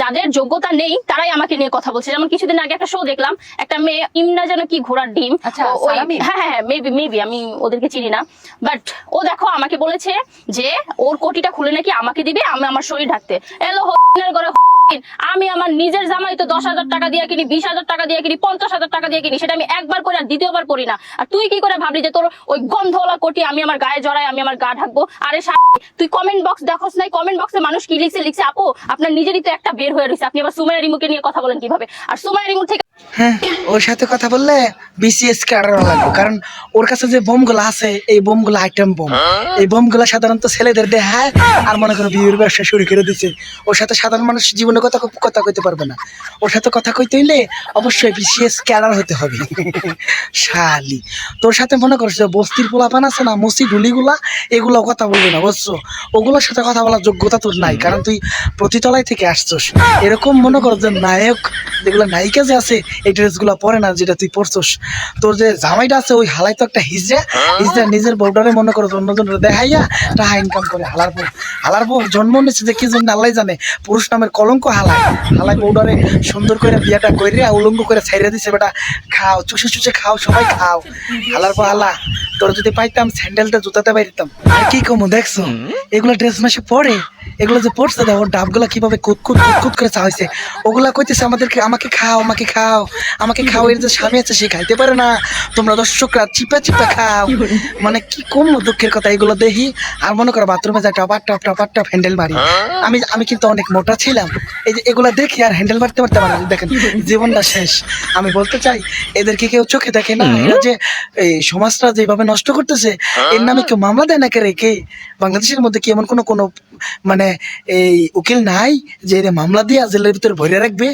যাদের যোগ্যতা নেই তারাই আমাকে নিয়ে কথা বলছে। যেমন কিছুদিন আগে একটা শো দেখলাম একটা মেয়ে ইমনা যেন কি ঘোড়ার ডিম। আচ্ছা? হ্যাঁ হ্যাঁ মেবি মেবি আমি ওদেরকে চিনি না। বাট ও দেখো আমাকে বলেছে যে ওর কোটিটা খুলে নাকি আমাকে দিবে আমি আমার শরীর ঢাকতে। এলো ঘরে আমি আমার নিজের জামাই তো দশ হাজার টাকা দিয়ে কিনি বিশ হাজার টাকা দিয়ে কিনি পঞ্চাশ হাজার টাকা দিয়ে কিনি সেটা আমি একবার করে আর দ্বিতীয়বার করি না। আর তুই কি করে ভাবলি যে তোর ওই গন্ধওয়ালা কোটি আমি আমার গায়ে জড়াই আমি আমার গা ঢাকবো? আরে তুই কমেন্ট বক্স দেখোস নাই কমেন্ট বক্সে মানুষ কি লিখছে? লিখছে আপু আপনার নিজেরই তো একটা বের হয়ে রয়েছে। আপনি আবার সুমাইয়া রিমুকে নিয়ে কথা বলেন কীভাবে? আর সুমাইয়া রিমুর থেকে হ্যাঁ ওর সাথে কথা বললে বিসিএস কাটার লাগবে। কারণ ওর কাছে যে বোমগুলো আছে, এই বোমগুলো আইটেম বোম। এই বোমগুলো সাধারণত ছেলেদের দেহায় আর মনে করো বিয়ের ব্যবসা শুরু করে দিছে। ওর সাথে সাধারণ মানুষ জীবনে কথা কথা কইতে পারবে না। ওর সাথে কথা কইতে হইলে অবশ্যই বিসিএস ক্যাডার হতে হবে। শালি। তোর সাথে মনে করছ যে বস্তির পোলাপান আছে না, মসি ডুলিগুলা এগুলো কথা বলবে না, বুঝছ? ওগুলোর সাথে কথা বলার যোগ্যতা তোর নাই। কারণ তুই প্রতিতলায় থেকে আসছস। এরকম মনে কর যে নায়ক যেগুলো নায়িকা যে আছে এই ড্রেসগুলো পরে না যেটা তুই পরছস। তোর যে জামাইটা আছে ওই হালাই তো একটা হিজড়া। হিজড়া নিজের বউডারে মনে করো অন্যজনের দেখাইয়া টাকা ইনকাম করে হালার বউ। হালার বউ জন্ম নিচ্ছে যে কি জন্য আল্লাহ জানে? পুরুষ নামের কলঙ্ক হালাই হালাই বউডারে সুন্দর করে বিয়াটা করে উলঙ্গ করে ছাইরা দিছে বেটা খাও চুষে চুষে খাও সবাই খাও। হালার পর হালা তোর যদি পাইতাম স্যান্ডেলটা জুতাতে পাইতাম আর কি কমো দেখছ? এগুলো ড্রেস মাসে পরে। এগুলো যে পড়ছে দেখো ওর ডাবগুলা কীভাবে কুত কুত কুত কুত করে চাইছে ওগুলা কইতেছে আমাদেরকে আমাকে খাও আমাকে খাও আমাকে খাও এর যে স্বামী আছে সে খাইতে পারে না। তোমরা দর্শকরা চিপা চিপা খাও। মানে কি কম দুঃখের কথা এগুলো দেখি। আর মনে করো বাথরুমে যায় topper top topper top handle মারি আমি আমি কিন্তু অনেক মোটা ছিলাম। এই যে এগুলা দেখি আর হ্যান্ডেল মারতে মারতে আমার দেখেন জীবনটা শেষ। আমি বলতে চাই এদেরকে কেউ চোখে দেখে না। এরা যে এই সমাজটা যেভাবে নষ্ট করতেছে এর নামে কেউ মামলা দেয় না কে রেখে বাংলাদেশের মধ্যে কি এমন কোনো কোনো মানে মানে এই উকিল নাই যে মামলা দিয়ে জেলের ভিতরে ভরে রাখবে?